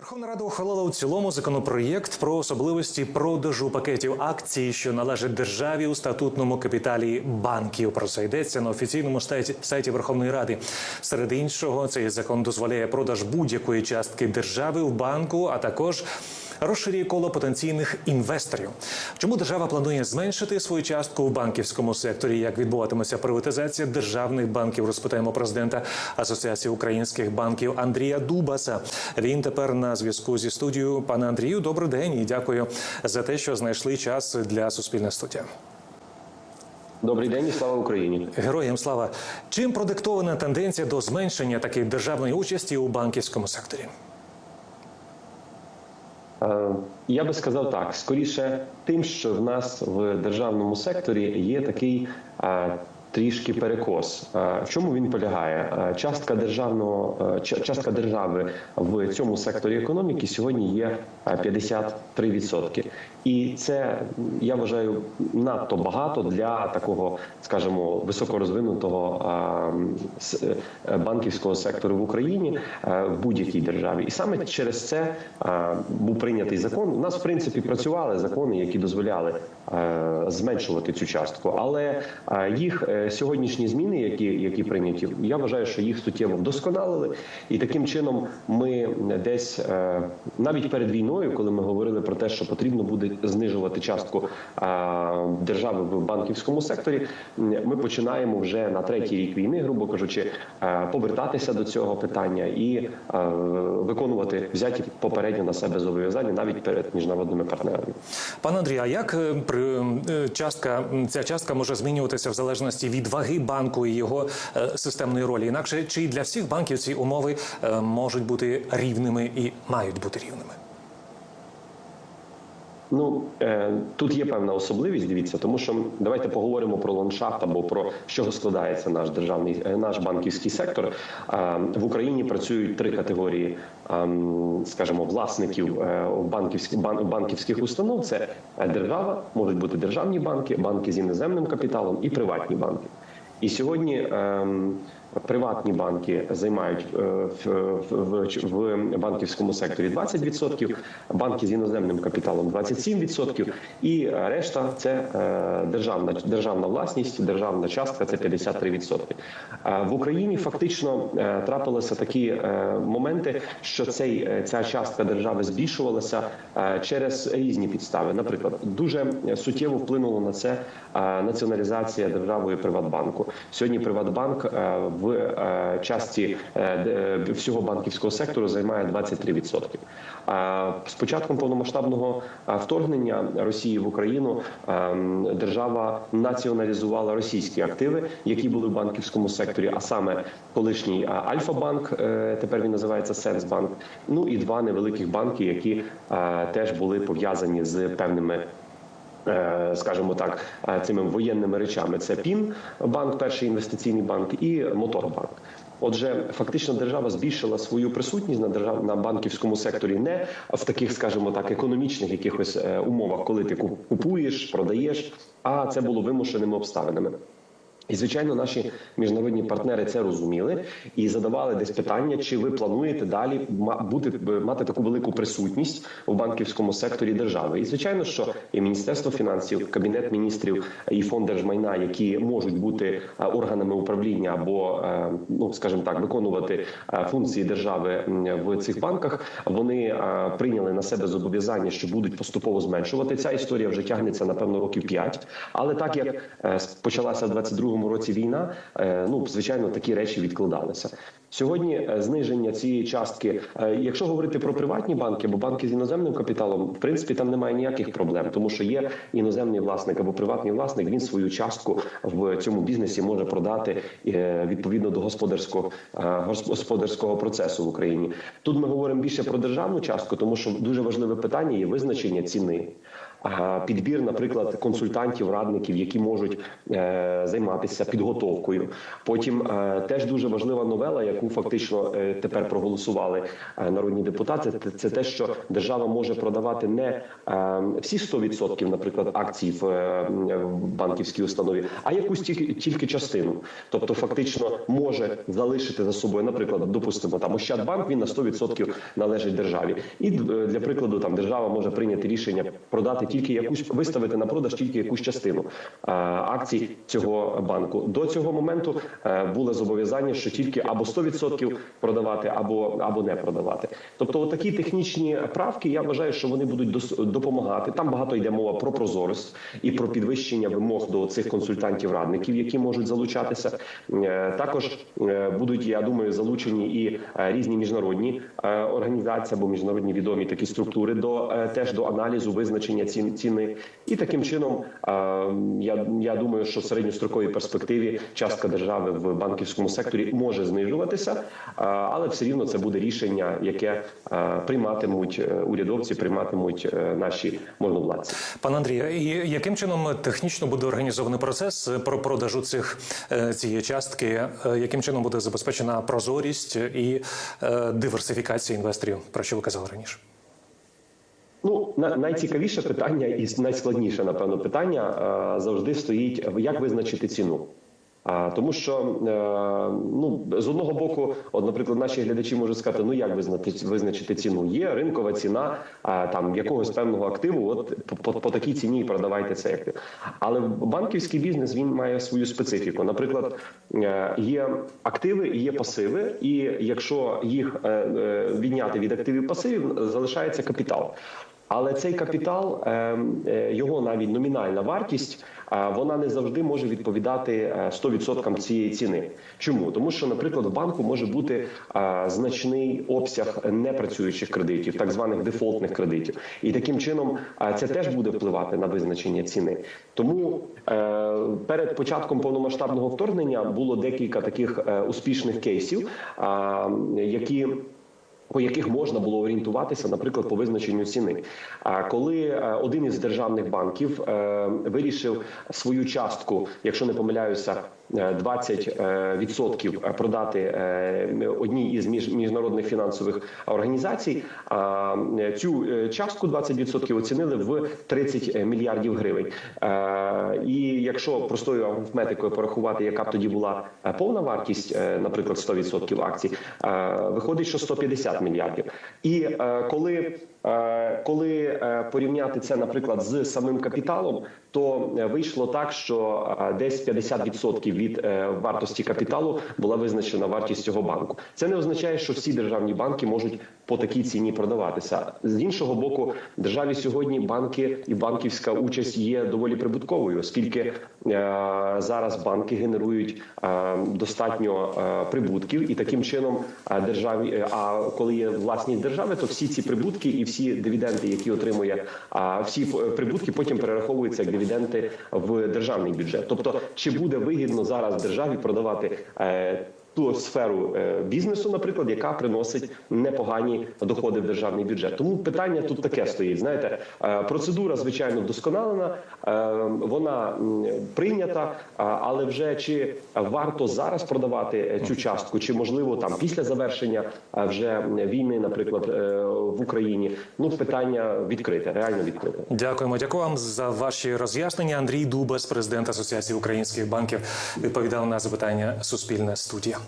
Верховна Рада ухвалила у цілому законопроєкт про особливості продажу пакетів акцій, що належать державі у статутному капіталі банків. Про це йдеться на офіційному сайті, сайті Верховної Ради. Серед іншого, цей закон дозволяє продаж будь-якої частки держави в банку, а також розширює коло потенційних інвесторів. Чому держава планує зменшити свою частку у банківському секторі? Як відбуватиметься приватизація державних банків? Розпитаємо президента Асоціації українських банків Андрія Дубаса. Він тепер на зв'язку зі студією. Пане Андрію, добрий день і дякую за те, що знайшли час для суспільне студія. Добрий день і слава Україні. Героям слава. Чим продиктована тенденція до зменшення такої державної участі у банківському секторі? Е, Я би сказав так: скоріше, тим, що в нас в державному секторі є такий е, трішки перекос. Е, В чому він полягає? Частка державного частка держави в цьому секторі економіки сьогодні є 53%. І це я вважаю надто багато для такого, скажімо, високорозвинутого е, е, банківського сектору в Україні е, в будь-якій державі. І саме через це е, був прийнятий закон. У нас в принципі працювали закони, які дозволяли е, зменшувати цю частку, але е, їх е, сьогоднішні зміни, які, які прийняті, я вважаю, що їх суттєво вдосконалили, і таким чином ми десь е, навіть перед війною, коли ми говорили про те, що потрібно буде знижувати частку держави в банківському секторі, ми починаємо вже на третій рік війни, грубо кажучи, повертатися до цього питання і виконувати взяті попередньо на себе зобов'язання навіть перед міжнародними партнерами. Пане Андрію, а як е, при е, частка ця частка може змінюватися в залежності від ваги банку і його е, системної ролі? Інакше чи для всіх банків ці умови можуть бути рівними і мають бути рівними? Ну е, тут є певна особливість. Дивіться, тому що давайте поговоримо про ландшафт або про чого складається наш державний е, наш банківський сектор. Е, в Україні працюють три категорії, е, скажімо, власників е, банківських бан, банківських установ. Це держава, можуть бути державні банки, банки з іноземним капіталом і приватні банки. І сьогодні е, приватні банки займають е, в, банківському секторі 20%, банки з іноземним капіталом 27%, і решта це е, державна державна власність, державна частка це 53%. Е, В Україні фактично трапилися такі моменти, що цей ця частка держави збільшувалася через різні підстави. Наприклад, дуже суттєво вплинуло на це націоналізація державою Приватбанку. Сьогодні Приватбанк в е, частці е, всього банківського сектору займає 23%. А з початком повномасштабного е, вторгнення Росії в Україну е, держава націоналізувала російські активи, які були в банківському секторі, а саме колишній е, Альфа-банк, е, тепер він називається Сенсбанк. Ну і два невеликих банки, які е, теж були пов'язані з певними е, скажімо так, е, цими воєнними речами. Це ПІН банк, перший інвестиційний банк, і Моторбанк. Отже, фактично держава збільшила свою присутність на держав на банківському секторі не в таких, скажімо так, економічних якихось е, умовах, коли ти купуєш, продаєш, а це було вимушеними обставинами. І звичайно, наші міжнародні партнери це розуміли і задавали десь питання, чи ви плануєте далі бути мати таку велику присутність у банківському секторі держави. І звичайно, що і міністерство фінансів, кабінет міністрів і фонд держмайна, які можуть бути органами управління або, е, ну скажімо так, виконувати е, функції держави в цих банках, вони прийняли на себе зобов'язання, що будуть поступово зменшувати. Ця історія вже тягнеться напевно років 5. Але так як е, почалася в 22-му році війна, е, ну звичайно, такі речі відкладалися. Сьогодні е, зниження цієї частки, е, якщо говорити про приватні банки або банки з іноземним капіталом, в принципі, там немає ніяких проблем, тому що є іноземний власник або приватний власник. Він свою частку в цьому бізнесі може продати відповідно до господарського господарського процесу в Україні. Тут ми говоримо більше про державну частку, тому що дуже важливе питання є визначення ціни. Підбір, наприклад, консультантів, радників, які можуть е, займатися підготовкою. Потім е, теж дуже важлива новела, яку фактично е, тепер проголосували народні депутати. Це, те, що держава може продавати не всі 100%, наприклад, акцій в, банківській установі, а якусь тільки, тільки частину. Тобто, фактично може залишити за собою, наприклад, допустимо, там Ощадбанк він на 100% належить державі, і для прикладу, там держава може прийняти рішення продати тільки якусь виставити на продаж тільки якусь частину акцій цього банку. До цього моменту е, було зобов'язання, що тільки або 100% продавати, або або не продавати. Тобто, такі технічні правки, я вважаю, що вони будуть дос- допомагати. Там багато йде мова про прозорість і про підвищення вимог до цих консультантів-радників, які можуть залучатися. Е, Також е, будуть, я думаю, залучені і різні міжнародні організації або міжнародні відомі такі структури до теж до аналізу визначення цін ціни. І таким чином е, я, я думаю, що в середньостроковій перспективі частка держави в банківському секторі може знижуватися, е, але все рівно це буде рішення, яке е, прийматимуть е, урядовці, прийматимуть е, наші можновладці. Пане Андрію, і яким чином технічно буде організований процес про продажу цих е, цієї частки? Е, Яким чином буде забезпечена прозорість і е, диверсифікація інвесторів? Про що ви казали раніше? На- найцікавіше питання і найскладніше, напевно, питання е, завжди стоїть: як визначити ціну. А тому, що е, ну з одного боку, от, наприклад, наші глядачі можуть сказати, ну як визнати визначити ціну? Є ринкова ціна а, там якогось певного активу. От по, по, по такій ціні і продавайте цей актив. Але банківський бізнес він має свою специфіку. Наприклад, е, є активи і є пасиви, і якщо їх е, е, відняти від активів пасивів, залишається капітал. Але цей капітал, е, е, його навіть номінальна вартість, е, вона не завжди може відповідати е, 100% цієї ціни. Чому? Тому що, наприклад, в банку може бути е, значний обсяг непрацюючих кредитів, так званих дефолтних кредитів, і таким чином е, це теж буде впливати на визначення ціни. Тому е, перед початком повномасштабного вторгнення було декілька таких е, успішних кейсів, е, які по яких можна було орієнтуватися, наприклад, по визначенню ціни. А коли е, один із державних банків е, вирішив свою частку, якщо не помиляюся, е, 20% продати е, одній із між- міжнародних фінансових організацій, а цю частку 20% оцінили в 30 мільярдів гривень. І якщо простою арифметикою порахувати, яка б тоді була повна вартість, наприклад, 100% акцій, виходить, що 150 мільярдів. І е, коли коли е, порівняти це, наприклад, з самим капіталом, то е, вийшло так, що е, десь 50% від е, вартості капіталу була визначена вартість цього банку. Це не означає, що всі державні банки можуть по такій ціні продаватися. З іншого боку, державі сьогодні банки і банківська участь є доволі прибутковою, оскільки е, зараз банки генерують е, достатньо е, прибутків, і таким чином е, державі, е, а коли є власність держави, то всі ці прибутки і всі дивіденди, які отримує, а всі е, прибутки потім перераховуються як дивіденди в державний бюджет. Тобто, чи буде вигідно зараз державі продавати? Ту сферу е, бізнесу, наприклад, яка приносить непогані доходи в державний бюджет. Тому питання тут таке стоїть. Знаєте, е, процедура звичайно вдосконалена, е, вона прийнята, але вже чи варто зараз продавати цю частку, чи можливо там після завершення вже війни, наприклад, в Україні. Ну питання відкрите, реально відкрите. Дякуємо. Дякую вам за ваші роз'яснення. Андрій Дубас, президент Асоціації українських банків, відповідав на запитання Суспільне студія.